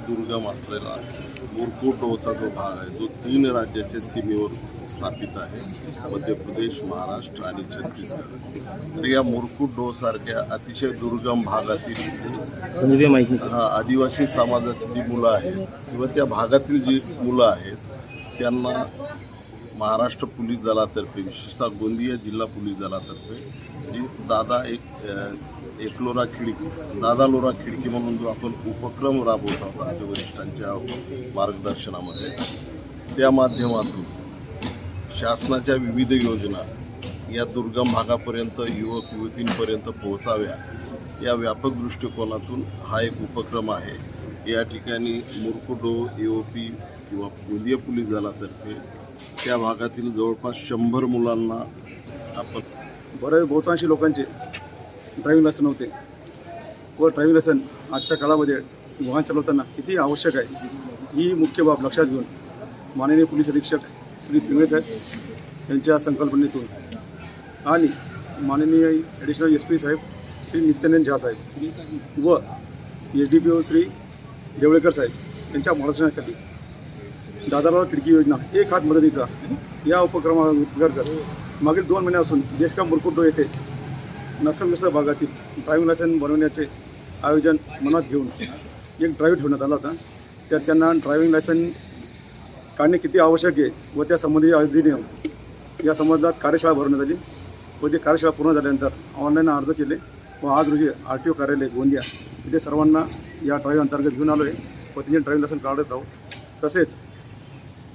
दुर्गम असलेला मुरकुटोचा जो भाग आहे जो तीन राज्याच्या सीमेवर स्थापित आहे मध्य प्रदेश महाराष्ट्र आणि छत्तीसगड. तर या मुरकुटो सारख्या अतिशय दुर्गम भागातील हा आदिवासी समाजाची जी मुलं आहेत किंवा त्या भागातील जी मुलं आहेत त्यांना महाराष्ट्र पोलीस दलातर्फे विशेषतः गोंदिया जिल्हा पोलीस दलातर्फे जी दादा एक एकलोरा खिडकी दादा लोरा खिडकी म्हणून जो आपण उपक्रम राबवत आहोत आमच्या वरिष्ठांच्या मार्गदर्शनामध्ये त्या माध्यमातून शासनाच्या विविध योजना या दुर्गम भागापर्यंत युवक युवतींपर्यंत पोहोचाव्या या व्यापक दृष्टिकोनातून हा एक उपक्रम आहे. या ठिकाणी मुरकुडो ए ओ पी किंवा गोंदिया पोलीस दलातर्फे त्या भागातील जवळपास शंभर मुलांना आपण बरे बहुतांशी लोकांचे ड्रायव्हिंग लायसन होते. व ड्रायव्हिंग लायसन आजच्या काळामध्ये वाहन चालवताना किती आवश्यक आहे ही मुख्य बाब लक्षात घेऊन माननीय पोलीस अधीक्षक श्री पिंगळे साहेब यांच्या संकल्पनेतून आणि माननीय ॲडिशनल एस पी साहेब श्री नित्यानंद झा साहेब व H D P O Shri Deolekar साहेब यांच्या मार्गदर्शनाखाली दादाराव खिडकी योजना एक हात मदतीचा. या उपक्रमाअंतर्गत मागील दोन महिन्यापासून देशका मुरकुटो येथे नक्षलग्रस्त भागातील ड्रायव्हिंग लायसन बनवण्याचे आयोजन मनात घेऊन एक ड्राईव्ह ठेवण्यात आला होता. त्यात त्यांना ड्रायव्हिंग लायसन काढणे किती आवश्यक आहे व त्यासंबंधी अधिनियम या संबंधात कार्यशाळा भरवण्यात आली. व ती कार्यशाळा पूर्ण झाल्यानंतर ऑनलाईन अर्ज केले व आज रोजी आर टी ओ कार्यालय गोंदिया इथे सर्वांना या ड्राईव्ह अंतर्गत घेऊन आलो आहे व त्यांचे ड्रायव्हिंग लायसन काढत आहोत. तसेच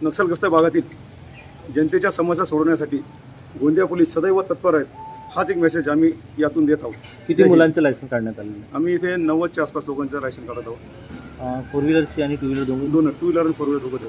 नक्षलग्रस्त भागातील जनतेच्या समस्या सोडवण्यासाठी गोंदिया पोलीस सदैव तत्पर आहेत. हाच एक मेसेज आम्ही यातून देत आहोत. किती मुलांचं लायसन्स काढण्यात आलेलं आम्ही इथे नव्वदच्या आसपास लोकांचं लायसन काढत आहोत. आहे फोर व्हीलरची आणि टू व्हीलर दोन्ही दोन टू व्हीलर आणि फोर व्हीलर दोघं